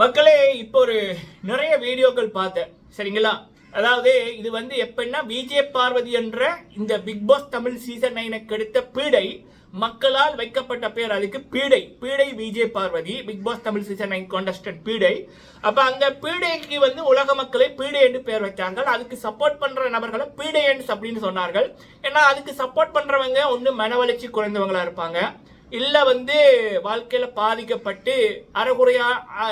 மக்களே இப்போ ஒரு நிறைய வீடியோக்கள் பார்த்தேன். சரிங்களா? அதாவது இது வந்து எப்படின்னா விஜய பார்வதி என்ற இந்த பிக் பாஸ் தமிழ் சீசன் நைனுக்கு எடுத்த பீடை மக்களால் வைக்கப்பட்ட பேர் அதுக்கு பீடை. பீடை Vijaya Parvathi Bigg Boss Tamil season nine contestant பீடை. அப்ப அந்த பீடைக்கு வந்து உலக மக்களை பீடை என்று பெயர் வச்சாங்க. அதுக்கு சப்போர்ட் பண்ற நபர்களை பீடையன்ஸ் அப்படின்னு சொன்னார்கள். ஏன்னா அதுக்கு சப்போர்ட் பண்றவங்க ஒன்று மனவளர்ச்சி குறைந்தவங்களா இருப்பாங்க. இல்ல வந்து வாழ்க்கையில பாதிக்கப்பட்டு அறகுறையா ஆ,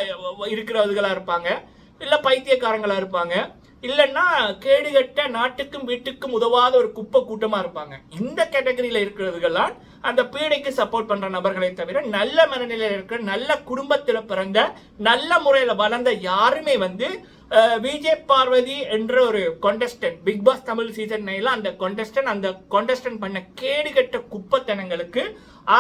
இருக்கிறவர்களா இருப்பாங்க. இல்ல பைத்தியக்காரங்களா இருப்பாங்க. இல்லைன்னா கேடுகட்ட நாட்டுக்கும் வீட்டுக்கும் உதவாத ஒரு குப்பை கூட்டமாக இருப்பாங்க. இந்த கேட்டகரியில் இருக்கிறதுகள்லாம் அந்த பீடைக்கு சப்போர்ட் பண்ணுற நபர்களை தவிர நல்ல மனநிலையில் இருக்கிற நல்ல குடும்பத்தில் பிறந்த நல்ல முறையில் வளர்ந்த யாருமே வந்து விஜய் பார்வதி என்ற ஒரு contestant Bigg Boss Tamil season நைல அந்த contestant அந்த contestant பண்ண கேடுகட்ட குப்பத்தனங்களுக்கு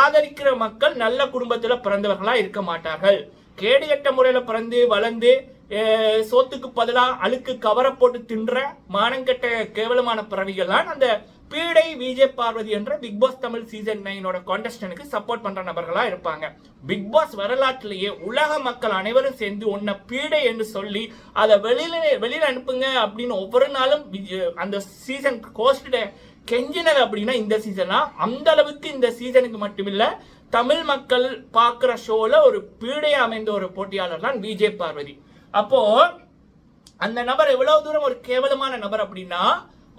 ஆதரிக்கிற மக்கள் நல்ல குடும்பத்துல பிறந்தவர்களா இருக்க மாட்டார்கள். கேடுகட்ட முறையில பிறந்து வளர்ந்து சோத்துக்கு பதிலாக அழுக்கு கவரை போட்டு தின்ற மானங்கெட்ட கேவலமான பிறவிகள் அந்த பீடை விஜய் பார்வதி என்ற பிக் பாஸ் தமிழ் சீசன் நைனோட கான்டெஸ்டனுக்கு சப்போர்ட் பண்ற நபர்களா இருப்பாங்க. பிக் பாஸ் வரலாற்றிலேயே உலக மக்கள் அனைவரும் சேர்ந்து உன்னை பீடை என்று சொல்லி அதை வெளியில வெளியில அனுப்புங்க அப்படின்னு ஒவ்வொரு நாளும் அந்த சீசன் கோஸ்ட கெஞ்சினது அப்படின்னா இந்த சீசனா அந்த அளவுக்கு இந்த சீசனுக்கு மட்டுமில்ல தமிழ் மக்கள் பார்க்குற ஷோவில் ஒரு பீடையை அமைந்த ஒரு போட்டியாளர் தான் விஜய் பார்வதி. அப்போ அந்த நபர் எவ்வளவு தூரம் ஒரு கேவலமான நபர் அப்படின்னா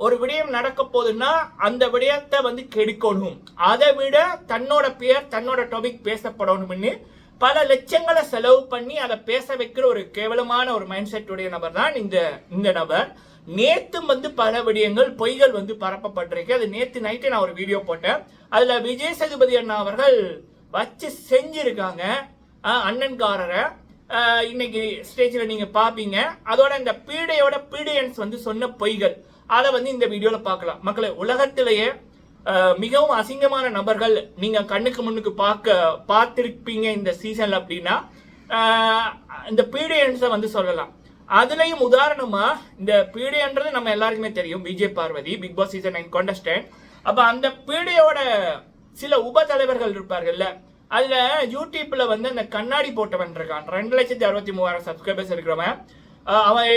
ஒரு விடயம் நடக்க போகுதுன்னா அந்த விடயத்தை வந்து கெடுக்கணும். அதை விட தன்னோட பேர் தன்னோட டாபிக் பேசப்படணும்னு பல லட்சங்களை செலவு பண்ணி அதை பேச வைக்கிற ஒரு கேவலமான ஒரு மைண்ட் செட் உடைய நபர் தான் இந்த இந்த நபர். நேத்தும் வந்து பல விடயங்கள் பொய்கள் வந்து பரப்பப்பட்டிருக்கு. அது நேத்து நைட்டு நான் ஒரு வீடியோ போட்டேன். அதுல விஜய் சேதுபதி அண்ணா அவர்கள் வச்சு செஞ்சிருக்காங்க. அண்ணன்காரரை. இன்னைக்கு ஸ்டேஜில் நீங்கள் பார்ப்பீங்க அதோட இந்த பீடையோட பீடியன்ஸ் வந்து சொன்ன பொய்கள். அதை வந்து இந்த வீடியோவில் பார்க்கலாம். மக்களை உலகத்திலேயே மிகவும் அசிங்கமான நபர்கள் நீங்கள் கண்ணுக்கு முன்னுக்கு பார்க்க பார்த்துருப்பீங்க இந்த சீசனில் அப்படின்னா இந்த பீடியன்ஸை வந்து சொல்லலாம். அதுலயும் உதாரணமா இந்த பீடியன்றது நம்ம எல்லாருக்குமே தெரியும் Vijay Parvathi Bigg Boss season nine contestant அப்ப அந்த பீடியோட சில உப தலைவர்கள் இருப்பார்கள்ல அதுல யூடியூப்ல வந்து அந்த கண்ணாடி போட்டவன் இருக்கான். ரெண்டு லட்சத்தி அறுபத்தி மூவாயிரம் சப்ஸ்கிரைபர்ஸ் இருக்கிறவன். அவன்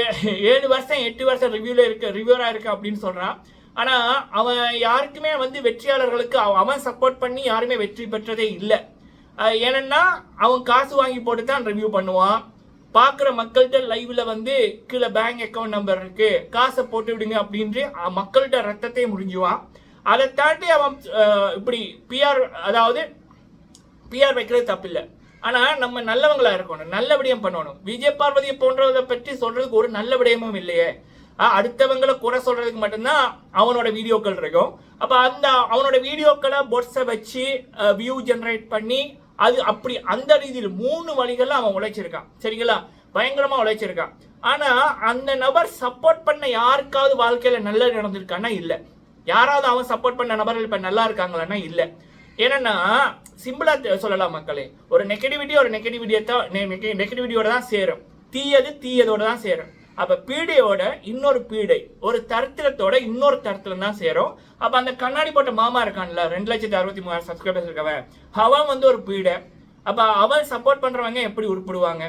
ஏழு வருஷம் எட்டு வருஷம் ரிவ்யூல இருக்க ரிவ்யூரா இருக்கு அப்படின்னு சொல்றான். ஆனால் அவன் யாருக்குமே வந்து வெற்றியாளர்களுக்கு அவன் சப்போர்ட் பண்ணி யாருமே வெற்றி பெற்றதே இல்லை. ஏன்னா அவன் காசு வாங்கி போட்டு தான் ரிவ்யூ பண்ணுவான். பார்க்குற மக்கள்கிட்ட லைவில் வந்து கீழே பேங்க் அக்கௌண்ட் நம்பர் இருக்கு. காசை போட்டு விடுங்க அப்படின்ட்டு மக்கள்கிட்ட ரத்தத்தை முடிஞ்சுவான் அதை தாண்டி அவன் இப்படி பிஆர் அதாவது பிஆர் வைக்கிறது தப்பில்லை. ஆனால் நம்ம நல்லவங்களா இருக்கணும். நல்ல விடயம் பண்ணணும். விஜய் பார்வதியை போன்றதை பற்றி சொல்றதுக்கு ஒரு நல்ல விடயமும் இல்லையே. அடுத்தவங்களை குறை சொல்றதுக்கு மட்டும்தான் அவனோட வீடியோக்கள் இருக்கும். அப்போ அந்த அவனோட வீடியோக்களை பொட்ஸை வச்சு வியூ ஜென்ரேட் பண்ணி அது அப்படி அந்த ரீதியில் மூணு வழிகளில் அவன் உழைச்சிருக்கான். சரிங்களா? பயங்கரமாக உழைச்சிருக்கான். ஆனால் அந்த நபர் சப்போர்ட் பண்ண யாருக்காவது வாழ்க்கையில் நல்லது நடந்திருக்கான்னா இல்லை. யாராவது அவன் சப்போர்ட் பண்ண நபர்கள் இப்போ நல்லா இருக்காங்களான்னா இல்லை. ஏன்னா சிம்பிளா சொல்லலாம் மக்களே. ஒரு நெகட்டிவிட்டி ஒரு நெகட்டிவிட்டியை தான் நெகட்டிவிட்டியோட தான் சேரும். தீயது தீயதோட தான் சேரும். அப்போ பீடையோட இன்னொரு பீடை ஒரு தரத்திலத்தோட இன்னொரு தரத்தில் தான் சேரும். அப்போ அந்த கண்ணாடி போட்ட மாமா இருக்கான்ல ரெண்டு லட்சத்தி அறுபத்தி மூவாயிரம் சப்ஸ்கிரைபர்ஸ் இருக்கவன் அவன் வந்து ஒரு பீடை. அப்போ அவன் சப்போர்ட் பண்றவங்க எப்படி உருப்பிடுவாங்க?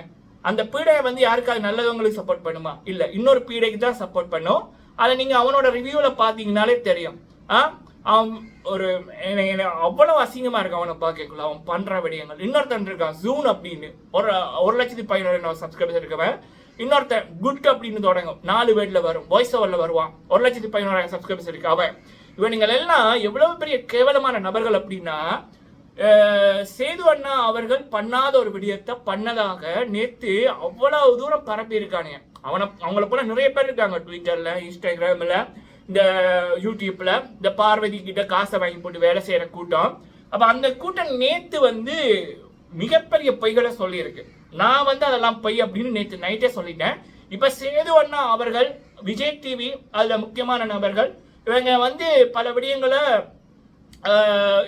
அந்த பீடையை வந்து யாருக்காவது நல்லவங்களுக்கு சப்போர்ட் பண்ணுமா? இல்லை இன்னொரு பீடைக்கு தான் சப்போர்ட் பண்ணும். அதை நீங்கள் அவனோட ரிவ்யூவில் பார்த்தீங்கனாலே தெரியும். ஆ? அவன் ஒரு என்ன எனக்கு அவ்வளவு அசிங்கமா இருக்கு அவனை பார்க்கக்குள்ள. அவன் பண்ணுற விடயங்கள். இன்னொருத்தன் இருக்கான் ஜூன் அப்படின்னு. ஒரு ஒரு லட்சத்தி பதினோரு சப்ஸ்கிரைபர்ஸ் இருக்கவன். இன்னொருத்தன் குட் அப்படின்னு தொடங்கும். நாலு வேர்டில் வரும். வாய்ஸ் ஓவரில் வருவான். ஒரு லட்சத்தி பதினோராயிரம் சப்ஸ்கிரைபர்ஸ் இருக்கு. அவன். நீங்கள் எல்லாம் எவ்வளவு பெரிய கேவலமான நபர்கள் அப்படின்னா சேது அண்ணா அவர்கள் பண்ணாத ஒரு விடயத்தை பண்ணதாக நேத்து அவ்வளவு தூரம் பரப்பி இருக்கானே. அவனை அவங்கள போல நிறைய பேர் இருக்காங்க. ட்விட்டர்ல இன்ஸ்டாகிராம்ல இந்த யூடியூப்ல இந்த பார்வதி கிட்ட காசை வாங்கி போட்டு வேலை செய்யற கூட்டம். அப்ப அந்த கூட்டம் நேத்து வந்து மிகப்பெரிய பொய்களை சொல்லியிருக்கு. நான் வந்து அதெல்லாம் பொய் அப்படின்னு நேற்று நைட்டே சொல்லிட்டேன். இப்போ சேது அண்ணா அவர்கள் விஜய் டிவி அதில் முக்கியமான நபர்கள் இவங்க வந்து பல விடயங்களை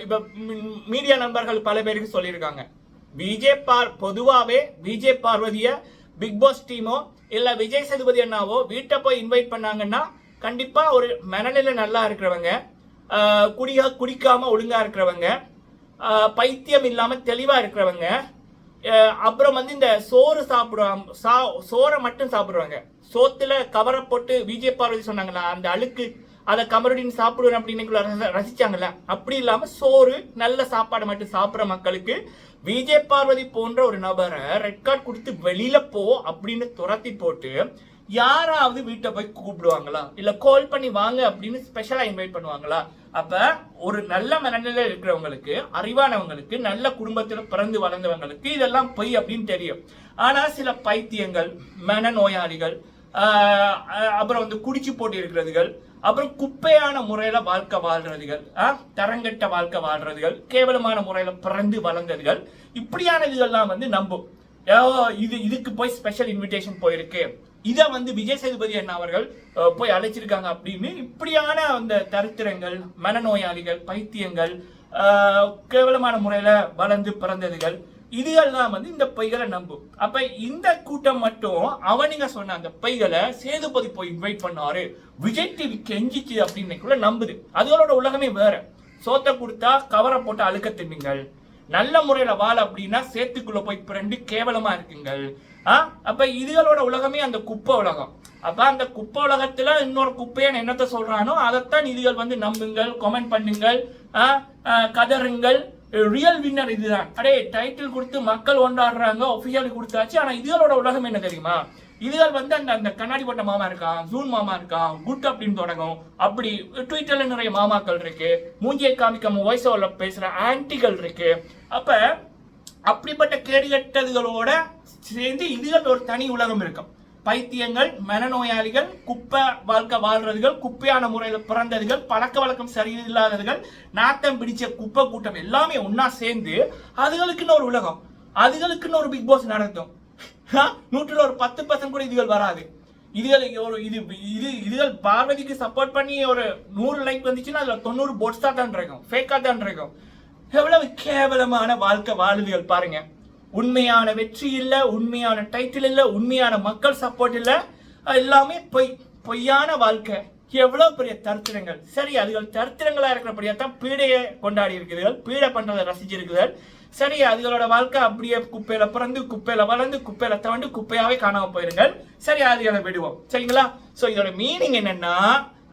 இப்போ மீ- மீடியா நண்பர்கள் பல பேருக்கு சொல்லியிருக்காங்க. விஜய் பார் பொதுவாகவே விஜய் பார்வதிய பிக் பாஸ் டீமோ இல்லை விஜய் சேதுபதி அண்ணாவோ வீட்டை போய் இன்வைட் பண்ணாங்கன்னா கண்டிப்பாக ஒரு மனநிலை நல்லா இருக்கிறவங்க குடியா குடிக்காமல் ஒழுங்காக இருக்கிறவங்க பைத்தியம் இல்லாமல் தெளிவாக இருக்கிறவங்க அப்புறம் வந்து இந்த சோறு சாப்பிடுவாங்க. சா சோறை மட்டும் சாப்பிடுவாங்க. சோத்துல கவரை போட்டு விஜய் பார்வதி சொன்னாங்களா அந்த அழுக்கு அதை கமருடின்னு சாப்பிடுவேன் அப்படின்னு ரசிச்சாங்கல்ல. அப்படி இல்லாம சோறு நல்ல சாப்பாடு மட்டும் சாப்பிட்ற மக்களுக்கு விஜய் பார்வதி போன்ற ஒரு நபரை ரெட் கார்டு கொடுத்து வெளியில போ அப்படின்னு துரத்தி போட்டு யாராவது வீட்டை போய் கூப்பிடுவாங்களா? இல்ல கால் பண்ணி வாங்க அப்படின்னு ஸ்பெஷலா இன்வைட் பண்ணுவாங்களா? அப்ப ஒரு நல்ல மனநிலை இருக்கிறவங்களுக்கு அறிவானவங்களுக்கு நல்ல குடும்பத்துல பிறந்து வளர்ந்தவங்களுக்கு இதெல்லாம் பொய் அப்படின்னு தெரியும். ஆனா சில பைத்தியங்கள் மனநோயாளிகள் ஆஹ் அப்புறம் வந்து குடிச்சு போட்டு இருக்கிறதுகள் அப்புறம் குப்பையான முறையில வாழ்க்கை வாழ்றதுகள் ஆஹ் தரங்கட்ட வாழ்க்கை வாழ்றதுகள் கேவலமான முறையில பிறந்து வளர்ந்ததுகள் இப்படியான இதுகள்லாம் வந்து நம்பும். இது இதுக்கு போய் ஸ்பெஷல் இன்விடேஷன் போயிருக்கு. இதை வந்து விஜய் சேதுபதி அண்ணா அவர்கள் போய் அழைச்சிருக்காங்க அப்படின்னு. இப்படியான அந்த தரித்திரங்கள் மனநோயாளிகள் பைத்தியங்கள் கேவலமான முறையில் வளர்ந்து பிறந்ததுகள் இதுகள்லாம் வந்து இந்த பொய்களை நம்பும் அப்ப இந்த கூட்டம் மட்டும் அவனுங்க சொன்ன அந்த பொய்களை சேதுபதி போய் இன்வைட் பண்ணாரு. விஜய் டிவி கெஞ்சிச்சு அப்படின்னு நம்புது. அதுகளோட உலகமே வேற. சோத்தை கொடுத்தா கவரை போட்டு அழுக்க தின்னுங்கள். நல்ல முறையில வாழ அப்படின்னா சேத்துக்குள்ள போய் பிறண்டு கேவலமா இருக்குங்கள். ஆ? அப்ப இதுகளோட உலகமே அந்த குப்பை உலகம். அப்ப அந்த குப்பை உலகத்துல இன்னொரு குப்பையான என்னத்த சொல்றானோ அதைத்தான் இதுகள் வந்து நம்புங்கள் கமெண்ட் பண்ணுங்கள் கதறுங்கள். ரியல் வின்னர் இதுதான். அடே டைட்டில் கொடுத்து மக்கள் கொண்டாடுறாங்க ஒஃபிஷியல் கொடுத்தாச்சு ஆனா இதுகளோட உலகம் என்ன தெரியுமா? இதுகள் வந்து அந்த அந்த கண்ணாடி போட்ட மாமா இருக்கான் ஜூன் மாமா இருக்கான் குட் அப்படின்னு தொடங்கும். அப்படி ட்விட்டர்ல நிறைய மாமாக்கள் இருக்கு மூஞ்சியை காமிக்காம வாய்ஸ் ஓவர்ல பேசுற ஆன்டிகள் இருக்கு. அப்ப அப்படிப்பட்ட கேடுகட்டதுகளோட சேர்ந்து இதுகள் ஒரு தனி உலகம் இருக்கும். பைத்தியங்கள் மனநோயாளிகள் குப்பை வாழ்க்கை வாழ்றதுகள் குப்பையான முறையில் பிறந்ததுகள் பழக்க வழக்கம் சரியில்லாததுகள் நாட்டம் பிடிச்ச குப்பை கூட்டம் எல்லாமே ஒன்னா சேர்ந்து அதுகளுக்குன்னு ஒரு உலகம். அதுகளுக்குன்னு ஒரு பிக் பாஸ் நடத்தும் நூற்றில் நூற்றுல ஒரு பத்து பர்சன்ட் கூட இதுகள் வராது. இதுகள் ஒரு இது இது இதுகள் பார்வதிக்கு சப்போர்ட் பண்ணி ஒரு நூறு லைக் வந்துச்சுன்னா அதுல தொண்ணூறு போட்ஸா தான் இருக்கும். ஃபேக்கா தான் இருக்கும். எவ்வளவு கேவலமான வாழ்க்கை வாழ்வுகள் பாருங்க. உண்மையான வெற்றி இல்லை உண்மையான டைட்டில் இல்லை உண்மையான மக்கள் சப்போர்ட் இல்லை. எல்லாமே பொய் பொய்யான வாழ்க்கை. எவ்வளோ பெரிய தரித்திரங்கள். சரி அதுகள் தரித்திரங்களாக இருக்கிறபடியா தான் பீடையை கொண்டாடி இருக்கிறீர்கள் பீடை பண்றதை ரசிச்சிருக்குதுகள் சரி அதுகளோட வாழ்க்கை அப்படியே குப்பையில பிறந்து குப்பையில வளர்ந்து குப்பையில தவண்டு குப்பையாவே காணாம போயிருங்கள். சரி அதுகளை விடுவோம். சரிங்களா? சோ இதோட மீனிங் என்னன்னா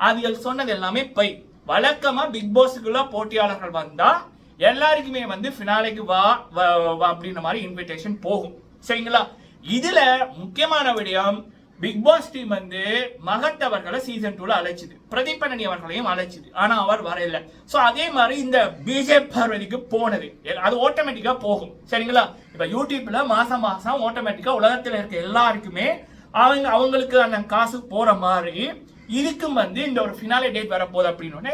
அதுகள் சொன்னது எல்லாமே பொய். வழக்கமா பிக் பாஸுக்குள்ள போட்டியாளர்கள் வந்தா எல்லாருக்குமே வந்து ஃபினாலேக்கு வா வா அப்படின்ற மாதிரி இன்விடேஷன் போகும். சரிங்களா? இதுல முக்கியமான விடயம் பிக் பாஸ் டீம் வந்து மகத் அவர்களை சீசன் டூல அழைச்சிது. பிரதீப் அவர்களையும் அழைச்சிது. ஆனா அவர் வரையில சோ அதே மாதிரி இந்த பிஜே பார்வதிக்கு போனது. எ- அது ஆட்டோமேட்டிக்கா போகும். சரிங்களா? இப்ப யூடியூப்ல மாசம் மாசம் ஆட்டோமேட்டிக்கா உலகத்துல இருக்க எல்லாருக்குமே அவங்க அவங்களுக்கு அந்த காசு போற மாதிரி இதுக்கும் வந்து இந்த ஒரு ஃபினாலே டேட் வரப்போகுது அப்படின்னு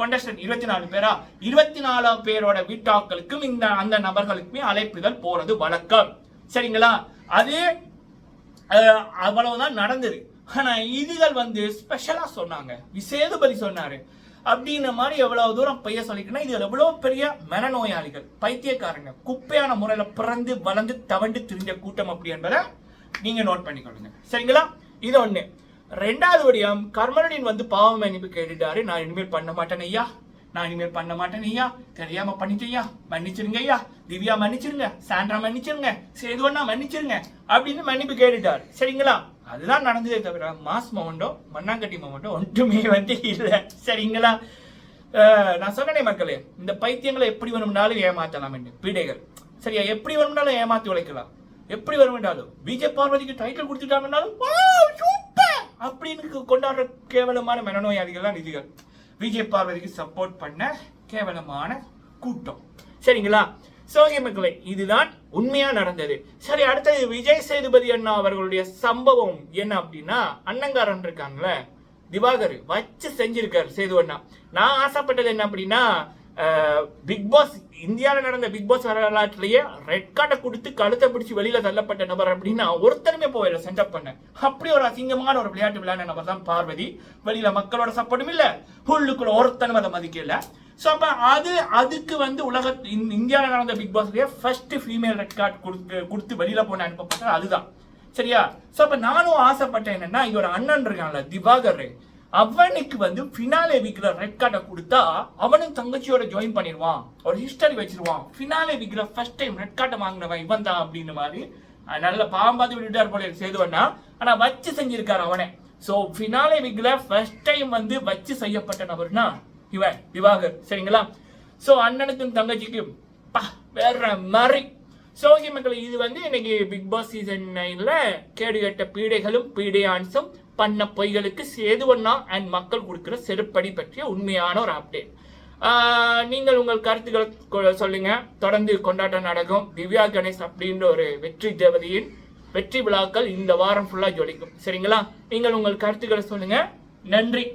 கொண்டஸ்டன் இருபத்தி நாலு பேரா இருபத்தி நாலு பேரோட வீட்டாக்களுக்கும் இந்த அந்த நபர்களுக்குமே அழைப்புகள் போறது வழக்கம். சரிங்களா? அது அவ்வளவுதான் நடந்தது. ஆனா இதுகள் வந்து ஸ்பெஷலா சொன்னாங்க. விசேதுபதி சொன்னாரு. அப்படின்ற மாதிரி எவ்வளவு தூரம் பைய சொல்லிக்கணும் இது எவ்வளவு பெரிய மனநோயாளிகள் பைத்தியக்காரங்க குப்பையான முறையில பிறந்து வளர்ந்து தவண்டு திரிஞ்ச கூட்டம் அப்படி என்பதை நீங்க நோட் பண்ணிக்கொள்ளுங்க. சரிங்களா? இது ஒண்ணு. ரெண்டாவது விடயம் கர்மனின் வந்து பாவ மன்னிப்பு கேட்டுட்டாரு. நான் இனிமேல் பண்ண மாட்டேன் ஐயா. நான் இனிமேல் பண்ண மாட்டேன் ஐயா. தெரியாம பண்ணிட்டேயா ஐயா. மன்னிச்சிருங்க ஐயா. திவ்யா மன்னிச்சிருங்க. சாண்ட்ரா மன்னிச்சிருங்க. சேதுவண்ணா மன்னிச்சிருங்க. அப்படின்னு மன்னிப்பு கேட்டுட்டாரு. சரிங்களா? அதுதான் நடந்ததே தவிர மாஸ் மொமெண்டோ மண்ணாங்கட்டி மொமெண்டோ ஒன்றுமே வந்து இல்லை. சரிங்களா? நான் சொன்னனே மக்களே இந்த பைத்தியங்களை எப்படி வேணும்னாலும் ஏமாத்தலாம் என்று. பீடைகள். சரியா? எப்படி வேணும்னாலும் ஏமாத்தி உழைக்கலாம். எப்படி வேணும்னாலும். பிஜே பார்வதிக்கு டைட்டில் கொடுத்துட்டாங்கன்னாலும் அப்படின்னு கொண்டாடுற கேவலமான மனநோயாளிகள் தான் நிதிகள் விஜய் பார்வதிக்கு சப்போர்ட் பண்ண கேவலமான கூட்டம். சரிங்களா? சோகை மக்களே இதுதான் உண்மையா நடந்தது. சரி அடுத்தது விஜய் சேதுபதி அண்ணா அவர்களுடைய சம்பவம் என்ன அப்படின்னா அண்ணங்காரன் இருக்காங்களே திவாகர் வச்சு செஞ்சிருக்காரு சேது அண்ணா. நான் ஆசைப்பட்டது என்ன அப்படின்னா பிக் பாஸ் இந்தியாவில் நடந்த பிக் பாஸ் வரலாற்றிலேயே ரெட் கார்டை கொடுத்து கழுத்தை பிடிச்சி வெளியில தள்ளப்பட்ட நபர் அப்படின்னு ஒருத்தருமே போயில சென்டப் பண்ண. அப்படி ஒரு அசிங்கமான ஒரு விளையாட்டு விளையாட நபர் தான் பார்வதி. வெளியில மக்களோட சப்போர்ட்டும் இல்ல உள்ளுக்குள்ள ஒருத்தனும் அதை மதிக்கல. ஸோ அப்போ அது அதுக்கு வந்து உலக இந்தியாவில் நடந்த பிக் பாஸ்லயே ஃபர்ஸ்ட் ஃபீமேல் ரெட் கார்டு கொடுத்து கொடுத்து வெளியில போன அனுப்பப்பட்டது அதுதான். சரியா? ஸோ அப்போ நானும் ஆசைப்பட்டேன் என்னன்னா இவரோட அண்ணன் இருக்காங்கல்ல திவாகர். அவனுக்கு வந்து ஃபினாலே வீக்கில் ரெட் கார்டை கொடுத்தா அவனும் தங்கச்சியோட ஜாயின் பண்ணிடுவான். ஒரு ஹிஸ்டரி வச்சிருவான். ஃபினாலே வீக்கில் ஃபர்ஸ்ட் டைம் ரெட் கார்டை வாங்கினவன் இவன் தான் அப்படின்னு மாதிரி நல்ல பாவம் பார்த்து விட்டுட்டார் போல செய்துவனா ஆனால் வச்சு செஞ்சிருக்கார் அவனே. ஸோ ஃபினாலே வீக்கில் ஃபர்ஸ்ட் டைம் வந்து வச்சு செய்யப்பட்ட நபர்னா இவன் திவாகர். சரிங்களா? ஸோ அண்ணனுக்கும் தங்கச்சிக்கும் பா வேற மாதிரி. ஸோ ஓகே மக்கள் இது வந்து இன்னைக்கு பிக் பாஸ் சீசன் நைன்ல கேடுகட்ட பீடைகளும் பீடையான்ஸும் பண்ண பொய்களுக்கு சேதுவண்ணா அண்ட் மக்கள் கொடுக்குற செருப்படி பற்றிய உண்மையான ஒரு அப்டேட் நீங்கள் உங்கள் கருத்துக்களை கொ- சொல்லுங்க. தொடர்ந்து கொண்டாட்டம் நடக்கும் திவ்யா கணேஷ் அப்படின்ற ஒரு வெற்றி தேவதையின் வெற்றி விழாக்கள் இந்த வாரம் ஃபுல்லாக ஜொலிக்கும். சரிங்களா? நீங்கள் உங்கள் கருத்துக்களை சொல்லுங்க. நன்றி.